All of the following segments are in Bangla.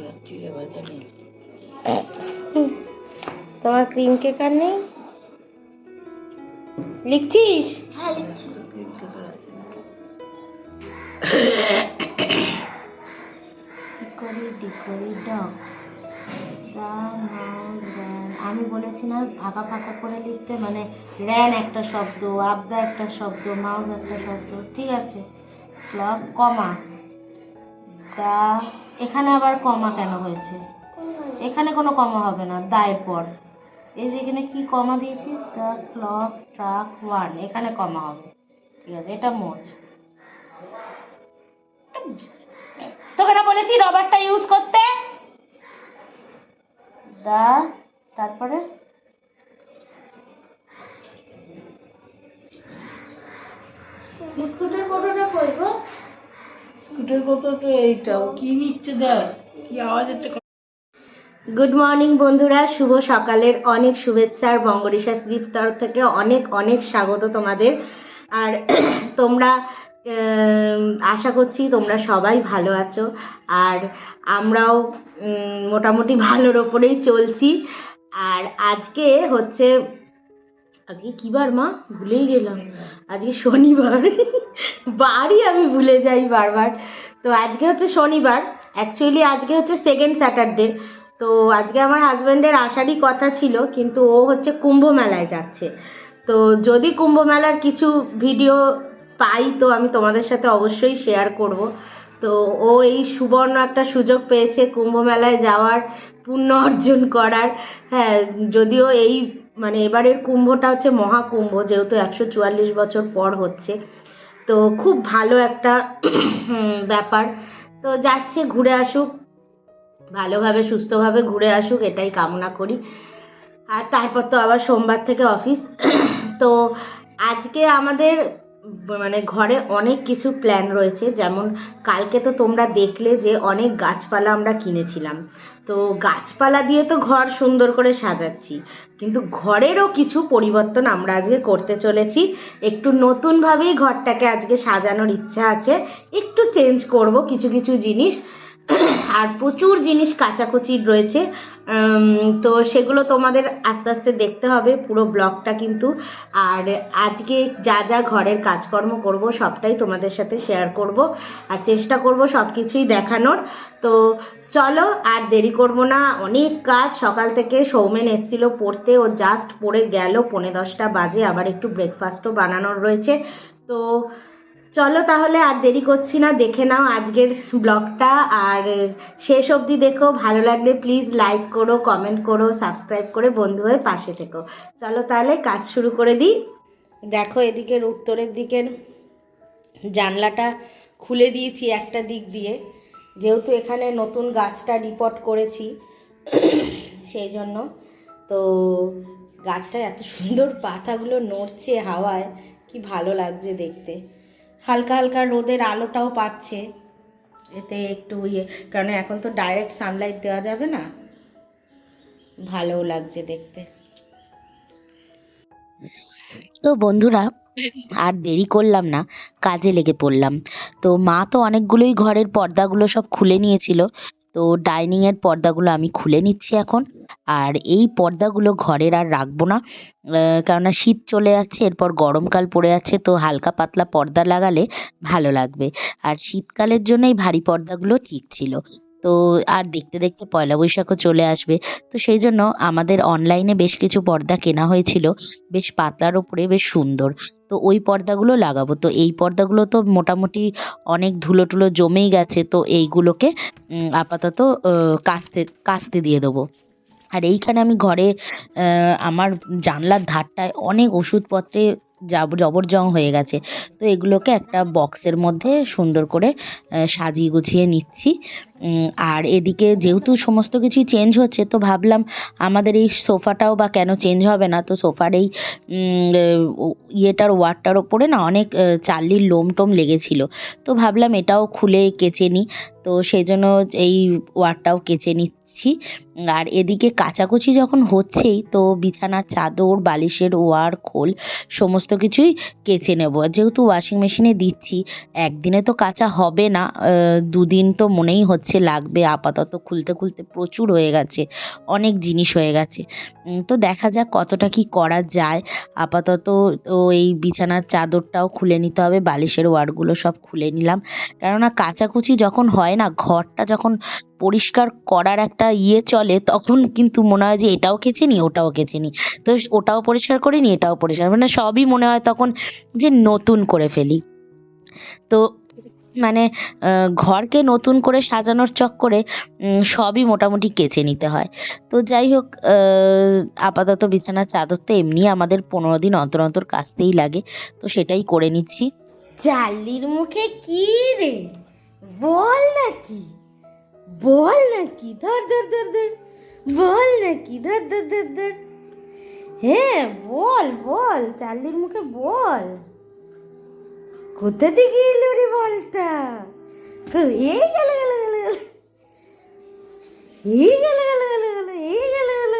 তোমার ক্রিম কেক আর নেই? লিখছিস? হ্যাঁ আমি বলেছি না ফাঁকা ফাঁকা করে লিখতে মানে র্যান একটা শব্দ আবদা একটা শব্দ মাউস একটা শব্দ ঠিক আছে? ক্লক কমা। দা এখানে আবার কমা কেন হয়েছে? এখানে কোনো কমা হবে না দায়ের পর। এই যে এখানে কি কমা দিয়েছিস? দ্য ক্লক স্ট্রাক ওয়ান এখানে কমা হবে। ঠিক আছে এটা মোচ তোকে না বলেছি রবারটা ইউজ করতে? দা তারপরে? বিস্কুটের ফটোটা করব গুড মর্নিং বন্ধুরা। শুভ সকালের অনেক শুভেচ্ছা আর বঙ্গরিশা স্লিপ তরফ থেকে অনেক অনেক স্বাগত তোমাদের। আর তোমরা আশা করছি তোমরা সবাই ভালো আছো। আর আমরাও মোটামুটি ভালোর ওপরেই চলছি। আর আজকে হচ্ছে আজকে কী বার, মা? ভুলেই গেলাম। আজকে শনিবার। বারই আমি ভুলে যাই বারবার। তো আজকে হচ্ছে শনিবার। অ্যাকচুয়ালি আজকে হচ্ছে সেকেন্ড স্যাটারডে তো আজকে আমার হাজব্যান্ডের আসারই কথা ছিল, কিন্তু ও হচ্ছে কুম্ভ মেলায় যাচ্ছে। তো যদি কুম্ভ মেলার কিছু ভিডিও পাই, তো আমি তোমাদের সাথে অবশ্যই শেয়ার করব। তো ও এই সুবর্ণ একটা সুযোগ পেয়েছে কুম্ভ মেলায় যাওয়ার, পুণ্য অর্জন করার। হ্যাঁ যদিও এই মানে এবারের কুম্ভটা হচ্ছে মহাকুম্ভ, যেহেতু একশো চুয়াল্লিশ বছর পর হচ্ছে। তো খুব ভালো একটা ব্যাপার। তো যাচ্ছে, ঘুরে আসুক। ভালোভাবে, সুস্থভাবে ঘুরে আসুক, এটাই কামনা করি। আর তারপর তো আবার সোমবার থেকে অফিস। তো আজকে আমাদের মানে ঘরে অনেক কিছু প্ল্যান রয়েছে। যেমন কালকে তো তোমরা দেখলে যে অনেক গাছপালা আমরা কিনেছিলাম। তো গাছপালা দিয়ে তো ঘর সুন্দর করে সাজাচ্ছি। কিন্তু ঘরেরও কিছু পরিবর্তন আমরা আজকে করতে চলেছি। একটু নতুনভাবেই ঘরটাকে আজকে সাজানোর ইচ্ছা আছে। একটু চেঞ্জ করব কিছু কিছু জিনিস। আর প্রচুর জিনিস কাচাকুচি রয়েছে। তো সেগুলো তোমাদের আস্তে আস্তে দেখতে হবে পুরো ব্লগটা কিন্তু। আর আজকে যা যা ঘরের কাজকর্ম করব সবটাই তোমাদের সাথে শেয়ার করব আর চেষ্টা করব সব কিছুই দেখানোর। তো চলো আর দেরি করব না, অনেক কাজ। সকাল থেকে সৌমেন এসেছিল পড়তে, ও জাস্ট পড়ে গেল। পৌনে দশটা বাজে, আবার একটু ব্রেকফাস্টও বানানোর রয়েছে। তো চলো তাহলে আর দেরি করছি না, দেখে নাও আজকের ব্লগটা। আর শেষ অবধি দেখো, ভালো লাগলে প্লিজ লাইক করো কমেন্ট করো সাবস্ক্রাইব করে বন্ধু হয়ে পাশে থেকো। চলো তাহলে কাজ শুরু করে দিই। দেখো এদিকের উত্তরের দিকের জানলাটা খুলে দিয়েছি একটা দিক দিয়ে। যেহেতু এখানে নতুন গাছটা রিপোর্ট করেছি, সেই জন্য। তো গাছটা এত সুন্দর পাতাগুলো নড়ছে হাওয়ায়, কি ভালো লাগছে দেখতে। হালকা হালকা রোদের আলোটাও পাচ্ছে। এতে একটু ইয়ে কারণ এখন তো ডাইরেক্ট সানলাইট দেওয়া যাবে না। ভালোও লাগছে দেখতে। তো বন্ধুরা, আর দেরি করলাম না, কাজে লেগে পড়লাম। তো মা তো অনেকগুলোই ঘরের পর্দাগুলো সব খুলে নিয়েছিল। তো ডাইনিংয়ের পর্দাগুলো আমি খুলে নিচ্ছি এখন। আর এই পর্দাগুলো ঘরের আর রাখব না। কেননা শীত চলে যাচ্ছে এরপর গরমকাল পড়ে যাচ্ছে তো হালকা পাতলা পর্দা লাগালে ভালো লাগবে। আর শীতকালের জন্য এই ভারী পর্দাগুলো ঠিক ছিল। তো আর দেখতে দেখতে পয়লা বৈশাখও চলে আসবে। তো সেই জন্য আমাদের অনলাইনে বেশ কিছু পর্দা কেনা হয়েছিল। বেশ পাতলার ওপরে বেশ সুন্দর। তো ওই পর্দাগুলো লাগাবো। তো এই পর্দাগুলো তো মোটামুটি অনেক ধুলো টুলো জমেই গেছে। তো এইগুলোকে আপাতত আহ, কাচতে কাচতে দিয়ে দেবো। আর এইখানে আমি ঘরে আমার জানলার ধারটায় অনেক ওষুধপত্রে জবরজং হয়ে গেছে। তো এগুলোকে একটা বক্সের মধ্যে সুন্দর করে সাজিয়ে গুছিয়ে নিচ্ছি। আর এদিকে যেহেতু সমস্ত কিছুই চেঞ্জ হচ্ছে, তো ভাবলাম আমাদের এই সোফাটাও বা কেন চেঞ্জ হবে না? তো সোফার এই ইয়েটার ওয়ারটার ওপরে না অনেক চাল্লির লোম টোম লেগেছিল। তো ভাবলাম এটাও খুলে কেচে নিই। তো সেই জন্য এই ওয়ারটাও কেচে নিচ্ছি। আর এদিকে কাচাকুচি যখন হচ্ছেই, তো বিছানার চাদর, বালিশের ওয়ার, খোল সমস্ত কিছুই কেচে নেব। যেহেতু ওয়াশিং মেশিনে দিচ্ছি, একদিনে তো কাচা হবে না দুদিন তো মনেই হচ্ছে লাগবে। আপাতত খুলতে খুলতে প্রচুর হয়ে গেছে, অনেক জিনিস হয়ে গেছে। তো দেখা যাক কতটা কি করা যায়। আপাতত তো এই বিছানার চাদরটাও খুলে নিতে হবে, বালিশের ওয়ারগুলো সব খুলে নিলাম। কেননা কাচাকুচি যখন হয় না, ঘরটা যখন পরিষ্কার করার একটা ইয়ে চলে, তখন কিন্তু মনে হয় যে এটাও কেচে নি ওটাও কেচে নি তো ওটাও পরিষ্কার করে নি এটাও পরিষ্কার মানে সবই মনে হয় তখন যে নতুন করে ফেলি। তো মানে ঘরকে নতুন করে সাজানোর চক্করে সবই মোটামুটি কেচে নিতে হয়। তো যাই হোক আপাতত বিছানার চাদর তো এমনি আমাদের পনেরো দিন অন্তর অন্তর কাচতেই লাগে, তো সেটাই করে নিচ্ছি। চার্লির মুখে কি রে? বল নাকি বল নাকি, ধর ধর ধর ধর। বল নাকি, ধর ধর ধর ধর। হ্যাঁ বল বল চার্লির মুখে বল। কোথা থেকে এলো রে বলটা? তো এই গেল গেল গেল গেল। এই গেল গেল গেল গেল, এই গেল গেল।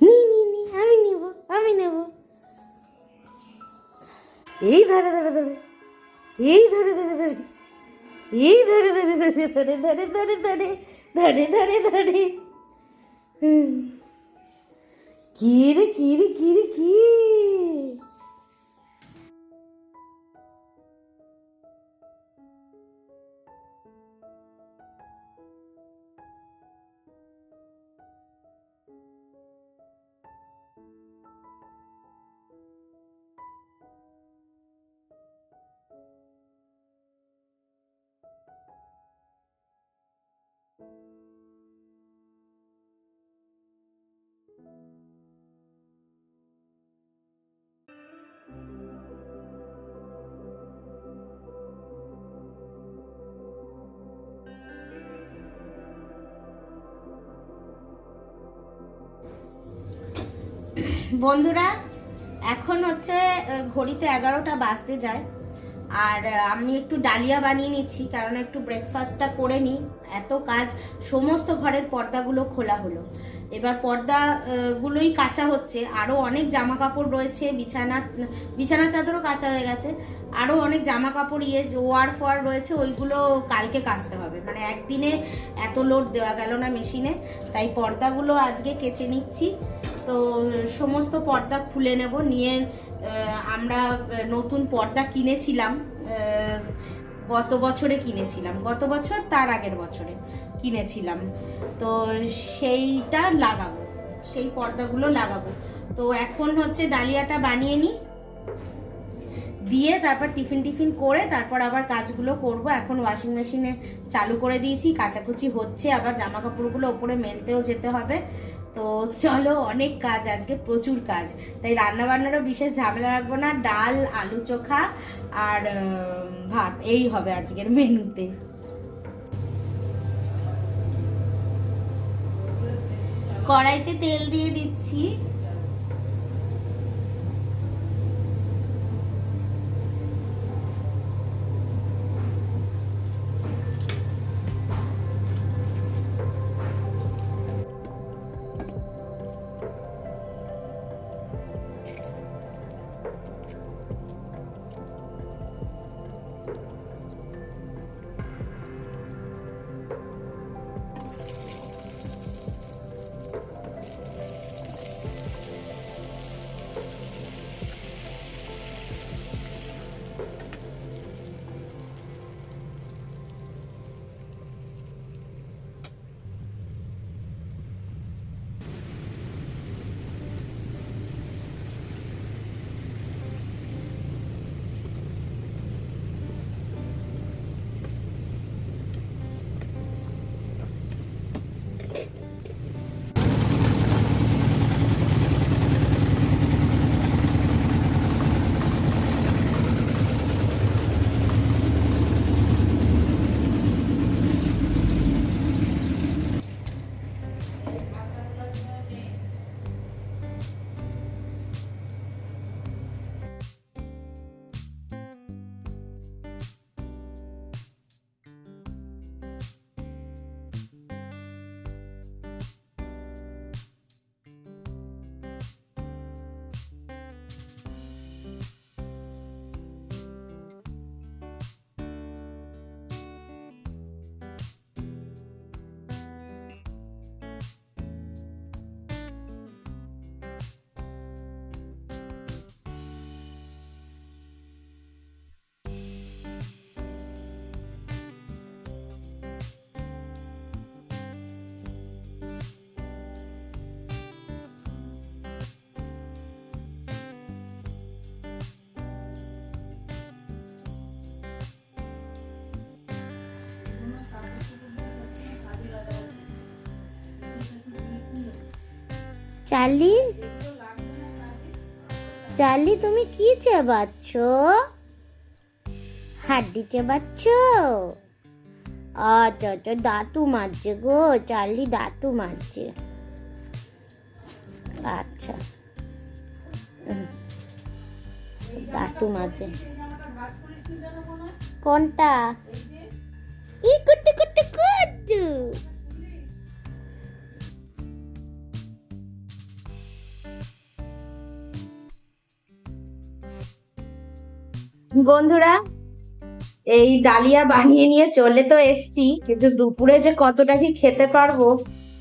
নি নি নি, আমি নেব আমি নেব। এই ধরে ধরে ধরে। এই ধরে ধরে ধরে। এই ধরে ধরে ধরে ধরে ধরে ধরে ধরে ধরে ধরে ধরে। কি রে কি রে কি রে কি বন্ধুরা, এখন হচ্ছে ঘড়িতে এগারোটা বাজতে যায়। আর আমি একটু ডালিয়া বানিয়ে নিচ্ছি, কারণ একটু ব্রেকফাস্টটা করে নিই। এত কাজ, সমস্ত ঘরের পর্দাগুলো খোলা হলো। এবার পর্দাগুলোই কাঁচা হচ্ছে। আরও অনেক জামা কাপড় রয়েছে, বিছানা বিছানা চাদরও কাঁচা হয়ে গেছে। আরও অনেক জামা কাপড় ইয়ে ওয়ার ফোয়ার রয়েছে, ওইগুলো কালকে কাচতে হবে। মানে একদিনে এত লোড দেওয়া গেল না মেশিনে তাই পর্দাগুলো আজকে কেচে নিচ্ছি। তো সমস্ত পর্দা খুলে নেব, নিয়ে আমরা নতুন পর্দা কিনেছিলাম গত বছরে কিনেছিলাম। গত বছর, তার আগের বছরে কিনেছিলাম। তো সেইটা লাগাবো, সেই পর্দাগুলো লাগাবো। তো এখন হচ্ছে ডালিয়াটা বানিয়ে নিই, দিয়ে তারপর টিফিন টিফিন করে তারপর আবার কাজগুলো করব। এখন ওয়াশিং মেশিনে চালু করে দিয়েছি, কাচাকুচি হচ্ছে, আবার জামা কাপড়গুলো ওপরে মেলতেও যেতে হবে। তো চলো, অনেক কাজ আজকে, প্রচুর কাজ। তাই রান্না বান্নারও বিশেষ ঝামেলা রাখব না, ডাল, আলু চোখা আর ভাত, এই হবে আজকের মেনুতে। কড়াইতে তেল দিয়ে দিচ্ছি। চার্লি চার্লি তুমি কি চেবাচ্ছ? হাড্ডি চেবাচ্ছ? আচ্ছা আচ্ছা দাঁতু মারছে গো চার্লি দাঁতু মারছে আচ্ছা। দাঁতু মারছে কোনটা? ই কুট্টু কুট্টু কুট্টু। বন্ধুরা, এই ডালিয়া বানিয়ে নিয়ে চলে তো এসছি, কিন্তু দুপুরে যে কতটা কি খেতে পারব,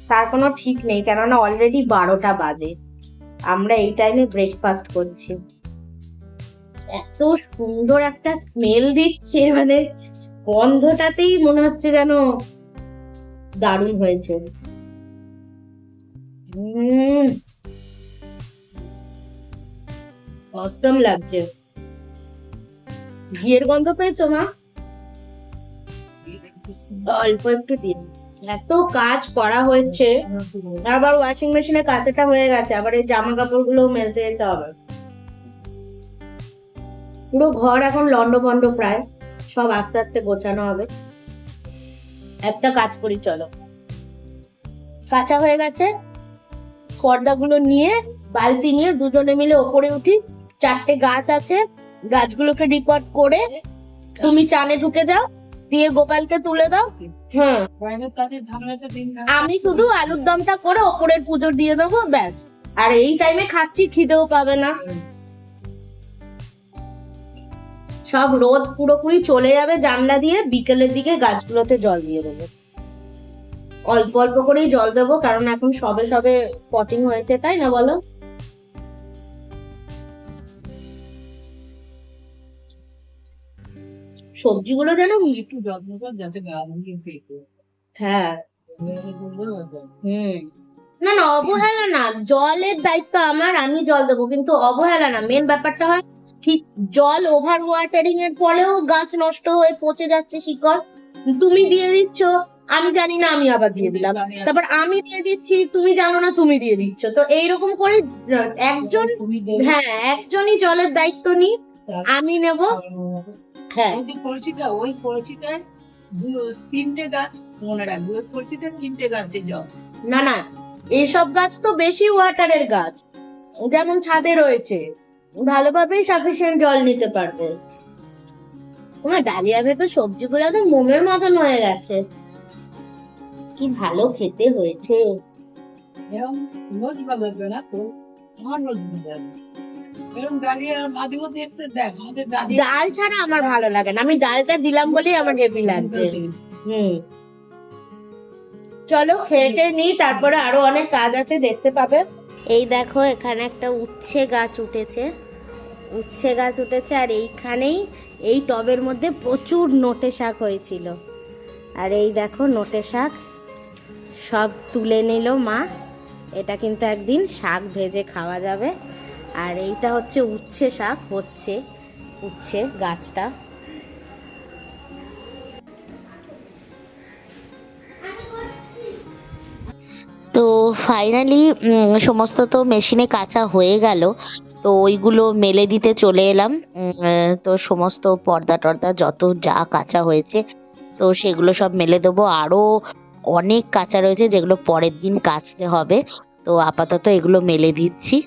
তার কোনো ঠিক নেই, কেননা অলরেডি বারোটা বাজে। আমরা এই টাইমে ব্রেকফাস্ট করছি। এত সুন্দর একটা স্মেল দিচ্ছে মানে গন্ধটাতেই মনে হচ্ছে যেন দারুণ হয়েছে। অসম লাগছে। ঘিয়ের গন্ধ পেয়েছ, মা? অল্প একটু দিন। এত কাজ করা হয়েছে। আবার ওয়াশিং মেশিনে কাঁচাটা হয়ে গেছে, আবার এই জামা কাপড়গুলো মেলতে যেতে হবে। পুরো ঘর এখন লন্ড ভন্ড প্রায়। সব আস্তে আস্তে গোছানো হবে। একটা কাজ করি, চলো। কাঁচা হয়ে গেছে। পর্দাগুলো নিয়ে, বালতি নিয়ে দুজনে মিলে ওপরে উঠি। চারটে গাছ আছে। গাছগুলোকে রিপোর্ট করে তুমি চানে ঢুকে যাও দিয়ে গোপালকে তুলে দাও। হ্যাঁ। আমি শুধু আলুর দমটা করে ওপরের পুজো দিয়ে দেবো ব্যাস। আর এই টাইমে খাচ্ছি খিদেও পাবে না। সব রোদ পুরোপুরি চলে যাবে জানলা দিয়ে বিকেলের দিকে গাছগুলোতে জল দিয়ে দেবো। অল্প অল্প করেই জল দেবো কারণ এখন সবে সবে পটিং হয়েছে তাই না বলো? সবজিগুলো যেন একটু যত্ন কর যাতে গা লাগিয়ে ফেঁকো হ্যাঁ। হুম। না না অবহেলা না। জলের দায়িত্ব আমার আমি জল দেবো। কিন্তু অবহেলা না। মেন ব্যাপারটা হয় ঠিক জল ওভার ওয়াটারিং এর পরেও গাছ নষ্ট হয়ে পচে যাচ্ছে শিকড়। তুমি দিয়ে দিচ্ছ আমি জানি না আমি আবার দিয়ে দিলাম। তারপর আমি দিয়ে দিচ্ছি তুমি জানো না তুমি দিয়ে দিচ্ছ। তো এইরকম করে একজন হ্যাঁ একজনই জলের দায়িত্ব নি আমি নেব। হ্যাঁ। ওই যে কলসিটা ওই কলসিটার তিনটে গাছ মনে রাখবে ওই কলসিটার তিনটে গাছে জল। না না এইসব গাছ তো বেশি ওয়াটারের গাছ। যেমন ছাদে রয়েছে ভালোভাবেই সাফিসিয়েন্ট জল নিতে পারবে। তোমার ডালিয়া ভেতর সবজিগুলো তো মোমের মতন হয়ে গেছে। কি ভালো খেতে হয়েছে। এরকম রোজ বাজাবে না তো আমার রোজ বাজাবে ডাল ছাড়া আমার ভালো লাগে না। আমি ডালটা দিলাম বলেই আমার হেভি লাগছে। হুম। চলো খেয়ে নিই তারপরে আরও অনেক কাজ আছে দেখতে পাবে। এই দেখো এখানে একটা উচ্ছে গাছ উঠেছে। উচ্ছে গাছ উঠেছে আর এইখানেই এই টবের মধ্যে প্রচুর নোটে শাক হয়েছিল। আর এই দেখো নোটে শাক সব তুলে নিল মা। এটা কিন্তু একদিন শাক ভেজে খাওয়া যাবে। আর এইটা হচ্ছে উচ্ছে শাক, হচ্ছে উচ্ছে গাছটা। তো ফাইনালি সমস্ত তো মেশিনে কাঁচা হয়ে গেল, তো ওইগুলো মেলে দিতে চলে এলাম। তো সমস্ত পর্দা টর্দা যত যা কাঁচা হয়েছে, তো সেগুলো সব মেলে দেবো। আরও অনেক কাঁচা রয়েছে যেগুলো পরের দিন কাচতে হবে, তো আপাতত এগুলো মেলে দিচ্ছি।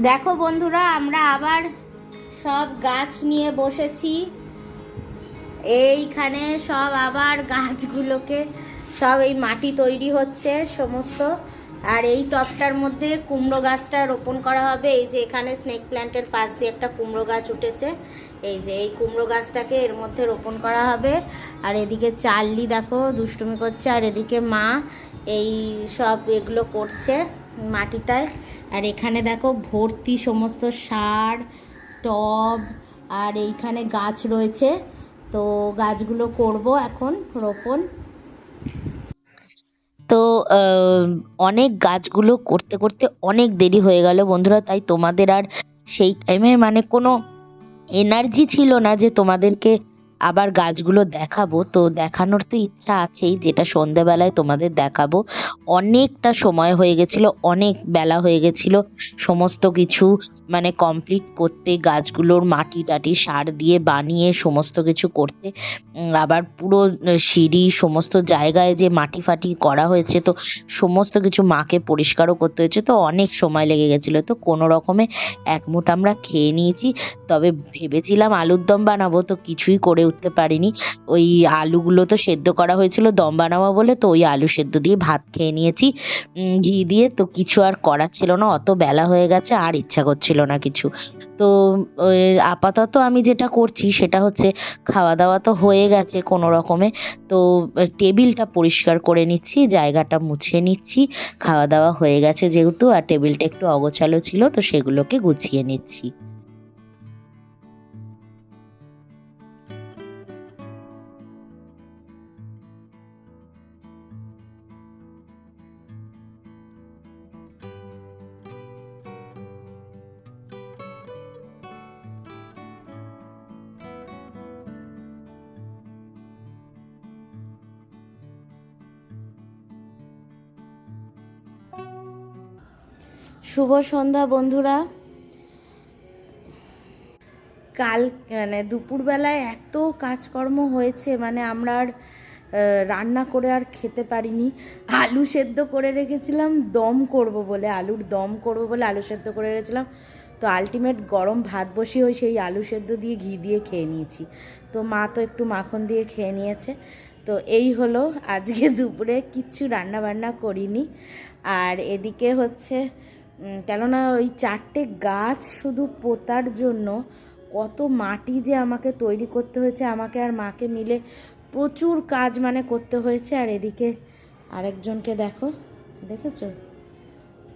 দেখো বন্ধুরা, আমরা আবার সব গাছ নিয়ে বসেছি। এইখানে সব আবার গাছগুলোকে, সব এই মাটি তৈরি হচ্ছে সমস্ত। আর এই টবটার মধ্যে কুমড়ো গাছটা রোপণ করা হবে। এই যে এখানে স্নেক প্ল্যান্টের পাশ দিয়ে একটা কুমড়ো গাছ উঠেছে। এই যে এই কুমড়ো গাছটাকে এর মধ্যে রোপণ করা হবে। আর এদিকে চার্লি দেখো, দুষ্টুমি করছে। আর এদিকে মা এই সব এগুলো করছে। মাটিটায়। আর এখানে দেখো ভর্তি সমস্ত সার, টব, আর এইখানে গাছ রয়েছে। তো গাছগুলো করব এখন রোপণ। তো অনেক গাছগুলো করতে করতে অনেক দেরি হয়ে গেল বন্ধুরা, তাই তোমাদের আর সেই টাইমে মানে কোনো এনার্জি ছিল না যে তোমাদেরকে আবার গাছগুলো দেখাবো। তো দেখানোর তো ইচ্ছা আছেই, যেটা সন্ধেবেলায় তোমাদের দেখাবো। অনেকটা সময় হয়ে গেছিল, অনেক বেলা হয়ে গেছিল। সমস্ত কিছু মানে কমপ্লিট করতে, গাছগুলোর মাটি টাটি সার দিয়ে বানিয়ে সমস্ত কিছু করতে। আবার পুরো সিঁড়ি, সমস্ত জায়গায় যে মাটি ফাটি করা হয়েছে, তো সমস্ত কিছু মাকে পরিষ্কারও করতে হয়েছে। তো অনেক সময় লেগে গেছিল। তো কোনো রকমে এক মুঠ আমরা খেয়ে নিয়েছি। তবে ভেবেছিলাম আলুর দম বানাবো, তো কিছুই করে উঠতে পারিনি। ওই আলুগুলো তো সেদ্ধ করা হয়েছিল দম বানাবো বলে, তো ওই আলু সেদ্ধ দিয়ে ভাত খেয়ে নিয়েছি। ঘি দিয়ে তো কিছু আর করার ছিল না, অত বেলা হয়ে গেছে, আর ইচ্ছা করছিল না কিছু। তো আপাতত আমি যেটা করছি সেটা হচ্ছে খাওয়া দাওয়া তো হয়ে গেছে কোনো রকমে। তো, টেবিলটা পরিষ্কার করে নিচ্ছি, জায়গাটা মুছে নিচ্ছি খাওয়া দাওয়া হয়ে গেছে যেহেতু, আর টেবিলটা একটু অগোছালো ছিল, তো সেগুলোকে গুছিয়ে নিচ্ছি। শুভ সন্ধ্যা, বন্ধুরা। কাল মানে দুপুরবেলায় এত কাজকর্ম হয়েছে মানে আমরা আর রান্না করে আর খেতে পারিনি। আলু সেদ্ধ করে রেখেছিলাম, দম করব বলে, আলুর দম করব বলে আলু সেদ্ধ করে রেখেছিলাম। তো আলটিমেট গরম ভাত বসিয়ে ওই সেই আলু সেদ্ধ দিয়ে ঘি দিয়ে খেয়ে নিয়েছি। তো মা তো একটু মাখন দিয়ে খেয়ে নিয়েছে। তো এই হলো আজকে দুপুরে, কিচ্ছু রান্না বান্না করিনি। আর এদিকে হচ্ছে কেননা ওই চারটে গাছ শুধু পোতার জন্য কত মাটি যে আমাকে তৈরি করতে হয়েছে, আমাকে আর মাকে মিলে প্রচুর কাজ মানে করতে হয়েছে। আর এদিকে আরেকজনকে দেখো, দেখেছ?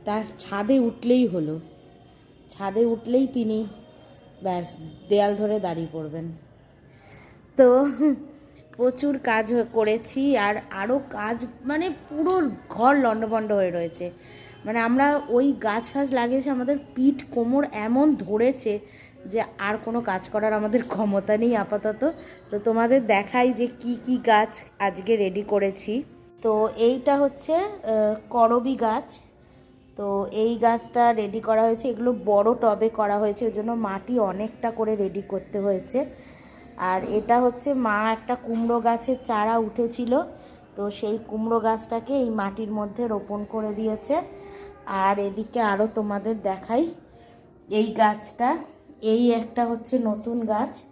তার ছাদে উঠলেই হলো। ছাদে উঠলেই তিনি ব্যাস দেয়াল ধরে দাঁড়িয়ে পড়বেন। তো প্রচুর কাজ করেছি আর আরও কাজ মানে পুরো ঘর লণ্ডভণ্ড হয়ে রয়েছে। মানে আমরা ওই গাছ ফাছ লাগিয়েছি, আমাদের পিঠ, কোমর এমন ধরেছে যে আর কোনো কাজ করার আমাদের ক্ষমতা নেই আপাতত। তো তোমাদের দেখাই যে কি কি গাছ আজকে রেডি করেছি। তো এইটা হচ্ছে করবি গাছ। তো এই গাছটা রেডি করা হয়েছে। এগুলো বড় টবে করা হয়েছে, ওই জন্য মাটি অনেকটা করে রেডি করতে হয়েছে। আর এটা হচ্ছে মা একটা কুমড়ো গাছের চারা উঠেছিল, তো সেই কুমড়ো গাছটাকে এই মাটির মধ্যে রোপণ করে দিয়েছে। আর এদিকে আরও তোমাদের দেখাই এই গাছটা। এই একটা হচ্ছে নতুন গাছ।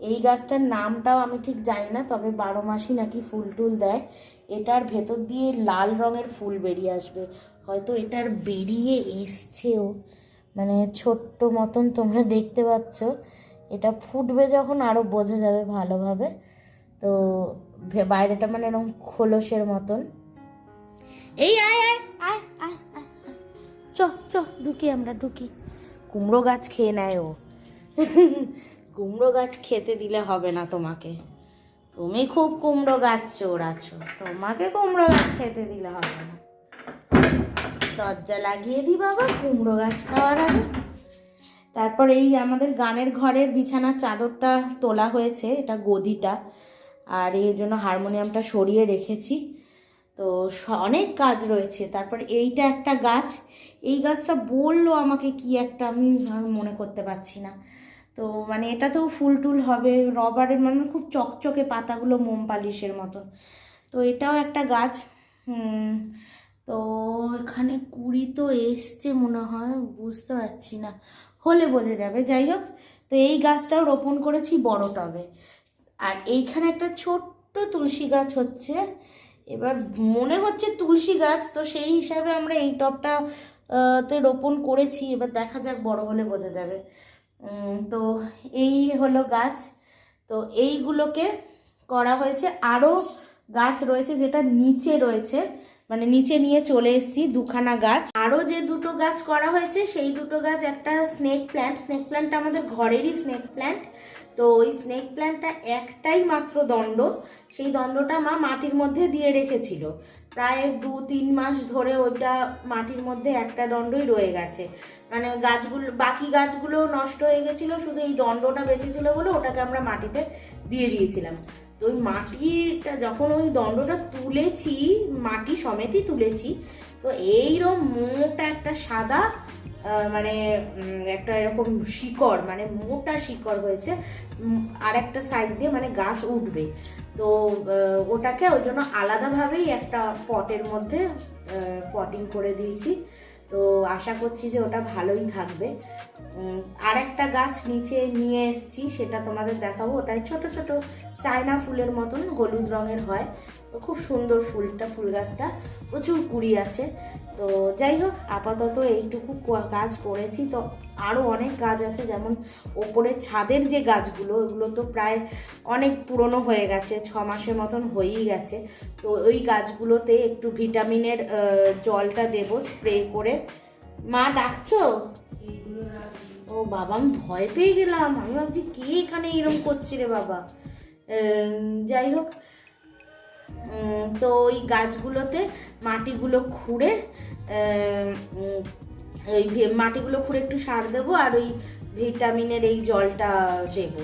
এই গাছটার নামটাও আমি ঠিক জানি না, তবে বারো মাসই নাকি ফুল টুল দেয়। এটার ভেতর দিয়ে লাল রঙের ফুল বেরিয়ে আসবে। হয়তো এটার বেরিয়ে এসছেও। মানে ছোট্ট মতন তোমরা দেখতে পাচ্ছ। এটা ফুটবে যখন আরও বোঝা যাবে ভালোভাবে। তো বাইরেটা মানে এরকম খোলসের মতন। এই, আয় আয় আয় আয়। চ চ, ঢুকি আমরা, ঢুকি। কুমড়ো গাছ খেয়ে নেয় ও। কুমড়ো গাছ খেতে দিলে হবে না তোমাকে। তুমি খুব কুমড়ো গাছ চোর আছো তোমাকে কুমড়ো গাছ খেতে দিলে হবে না। দরজা লাগিয়ে দি বাবা, কুমড়ো গাছ খাওয়ার আগে। তারপর এই আমাদের গানের ঘরের বিছানার চাদরটা তোলা হয়েছে, এটা গদিটা। আর এই জন্য হারমোনিয়ামটা সরিয়ে রেখেছি। তো অনেক কাজ রয়েছে। তারপর এইটা একটা গাছ এই গাছটা বলল আমাকে কি একটা, আমি আর মনে করতে পারছি না। তো মানে এটাতেও ফুল টুল হবে, রবারের মানে খুব চকচকে পাতাগুলো মোম পালিশের মতন। তো এটাও একটা গাছ। তো এখানে কুড়ি তো এসছে মনে হয়, বুঝতে পারছি না। হলে বোঝা যাবে। যাই হোক, তো এই গাছটাও রোপণ করেছি বড় টবে। আর এইখানে একটা ছোট্ট তুলসী গাছ হচ্ছে। এবার মনে হচ্ছে তুলসী গাছ, তো সেই হিসাবে আমরা এই টবটা তে রোপণ করেছি, এবার দেখা যাক বড় হলে বোঝা যাবে। তো এই হলো গাছ। তো এইগুলোকে করা হয়েছে। আরও গাছ রয়েছে যেটা নিচে রয়েছে মানে নিচে নিয়ে চলে এসেছি দুখানা গাছ। আরও যে দুটো গাছ করা হয়েছে, সেই দুটো গাছ একটা স্নেক প্ল্যান্ট স্নেক প্ল্যান্টটা আমাদের ঘরেরই স্নেক প্ল্যান্ট তো ওই স্নেক প্ল্যান্টটা একটাই মাত্র দণ্ড। সেই দণ্ডটা মা মাটির মধ্যে দিয়ে রেখেছিল। প্রায় দু, তিন মাস ধরে ওইটা মাটির মধ্যে একটা দণ্ডই রয়ে গেছে। মানে গাছগুলো, বাকি গাছগুলো নষ্ট হয়ে গেছিল, শুধু এই দণ্ডটা বেঁচেছিল বলে ওটাকে আমরা মাটিতে দিয়ে দিয়েছিলাম। তো ওই মাটিটা, যখন ওই দণ্ডটা তুলেছি, মাটি সমেতই তুলেছি, তো এইরকম মোটা একটা সাদা মানে একটা এরকম শিকড় মানে মোটা শিকড় হয়েছে আর একটা সাইড দিয়ে মানে গাছ উঠবে। তো ওটাকে ওই জন্য আলাদাভাবেই একটা পটের মধ্যে পটিং করে দিয়েছি। তো আশা করছি যে ওটা ভালোই থাকবে। আর একটা গাছ নিচে নিয়ে এসেছি, সেটা তোমাদের দেখাবো। ওটাই ছোট ছোট চায়না ফুলের মতন হলুদ রঙের হয়। খুব সুন্দর ফুলটা, ফুল গাছটা। প্রচুর কুড়ি আছে। তো যাই হোক, আপাতত এইটুকু কাজ করেছি। তো আরও অনেক গাছ আছে, যেমন ওপরের ছাদের যে গাছগুলো, ওগুলো তো প্রায় অনেক পুরনো হয়ে গেছে, ছ মাসের মতন হয়েই গেছে। তো ওই গাছগুলোতে একটু ভিটামিনের জলটা দেবো, স্প্রে করে। মা, ডাকছো? ও বাবা, আমি ভয় পেয়ে গেলাম। আমি ভাবছি, কে এখানে এরম করছি রে বাবা? যাই হোক তো ওই গাছগুলোতে মাটিগুলো খুঁড়ে ওই মাটিগুলো খুঁড়ে একটু সার দেবো আর ওই ভিটামিনের এই জলটা দেবো।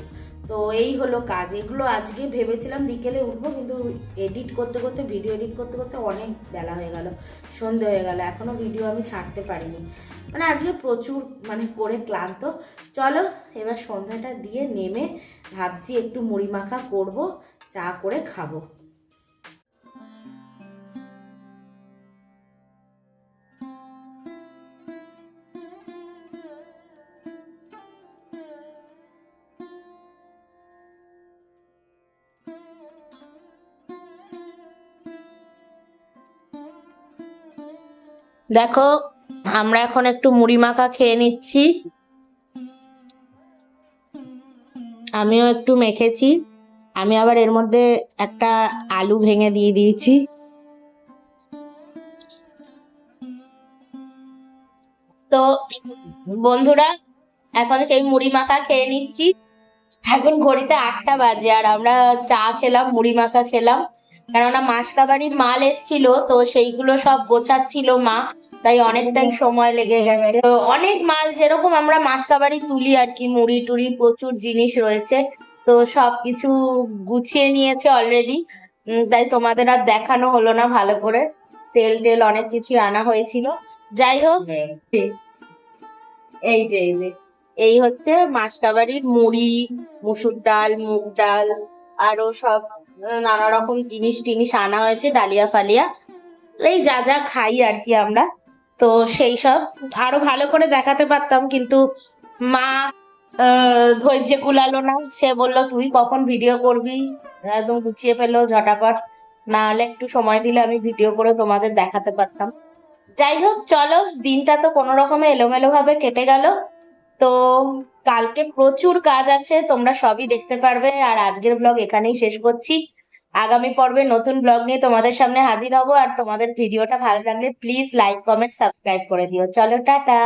তো এই হলো কাজ। এগুলো আজকে ভেবেছিলাম বিকেলে উঠবো, কিন্তু এডিট করতে করতে ভিডিও এডিট করতে করতে অনেক বেলা হয়ে গেল, সন্ধে হয়ে গেল। এখনও ভিডিও আমি ছাড়তে পারিনি। মানে আজকে প্রচুর মানে করে ক্লান্ত। চলো, এবার সন্ধ্যাটা দিয়ে নেমে ভাবছি একটু মুড়ি মাখা করব, চা করে খাব। দেখো, আমরা এখন একটু মুড়ি মাখা খেয়ে নিচ্ছি। আমিও একটু মেখেছি। আমি আবার এর মধ্যে একটা আলু ভেঙে দিয়ে দিয়েছি। তো, বন্ধুরা, এখন সেই মুড়ি মাখা খেয়ে নিচ্ছি। এখন ঘড়িতে আটটা বাজে আর আমরা চা খেলাম, মুড়ি মাখা খেলাম। কেননা মাসকাবাড়ির মাল এসছিল তো সেইগুলো সব গোছাচ্ছিল মা তাই অনেকটাই সময় লেগে গেছে। তো অনেক মাল যেরকম আমরা মাসকাবাড়ি তুলি আর কি মুড়ি টুড়ি প্রচুর জিনিস রয়েছে তো সবকিছু গুছিয়ে নিয়েছে অলরেডি তাই তোমাদের আর দেখানো হলো না ভালো করে। তেল টেল অনেক কিছু আনা হয়েছিল। যাই হোক এই যে এই যে এই হচ্ছে মাসকাবাড়ির মুড়ি মুসুর ডাল মুগ ডাল আরও সব নানা রকম জিনিস টিনিস আনা হয়েছে, ডালিয়া ফালিয়া। এই যা যা খাই আর কি আমরা। তো সেই সব। আরও ভালো করে দেখাতে পারতাম, কিন্তু মা ধৈর্য কুলালো না। সে বলল, তুই কখন ভিডিও করবি? একদম গুছিয়ে ফেলল, ঝটাপট। না হলে একটু সময় দিলে আমি ভিডিও করে তোমাদের দেখাতে পারতাম। যাই হোক, চলো, দিনটা তো কোনো রকমে এলোমেলো ভাবে কেটে গেল। তো কালকে প্রচুর কাজ আছে, তোমরা সবই দেখতে পারবে। আর আজকের ব্লগ এখানেই শেষ করছি। আগামী পর্বে নতুন ব্লগ নিয়ে তোমাদের সামনে হাজির হব। আর তোমাদের ভিডিওটা ভালো লাগলে প্লিজ লাইক কমেন্ট সাবস্ক্রাইব করে দিও। চলো, টাটা!